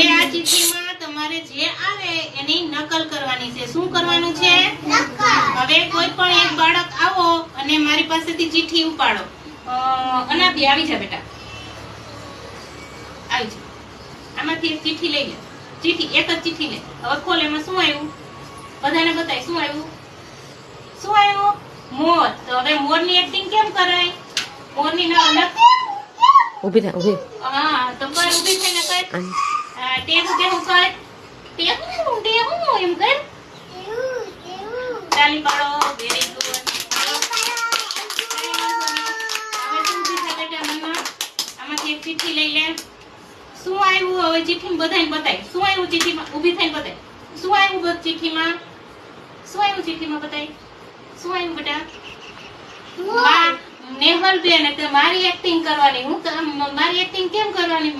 હવે આ ચિઠ્ઠીમાં તમારે જે આવે એની નકલ કરવાની છે. શું કરવાનું છે? હવે કોઈ પણ એક બાળક આવો અને મારી પાસેથી ચિઠ્ઠી ઉપાડો. અનાબી આવી જા બેટા. આવી જા. આમાંથી એક ચિઠ્ઠી લઈ લે. ચિઠ્ઠી એક જ ચિઠ્ઠી લે. હવે ખોલ એમાં શું આવ્યું? બધાને બતાય શું આવ્યું? શું આવ્યું? મોર. તો હવે મોરની એક્ટિંગ કેમ કરાય? મોરની ના અલગ ઊભી થા ઊભી હા તો ઊભી ઊભી થઈને કર આમ. કેવું કરે ટેવું ટેહું એમ કરે ચાલી પાડો વેરી ગુડ એક ચિઠ્ઠી લઈ લે શું આવ્યું હવે ચિઠ્ઠીમાં બધાને બતાય શું આવ્યું ચિઠ્ઠીમાં ઊભી થઈને બતાય શું આવ્યું ચિઠ્ઠીમાં શું આવ્યું ચિઠ્ઠીમાં બતાય શું આવ્યું બેટા નેહલ બેન એટલે મારી એક્ટિંગ કરવાની. હું તો- મારી એક્ટિંગ કેમ કરવાની?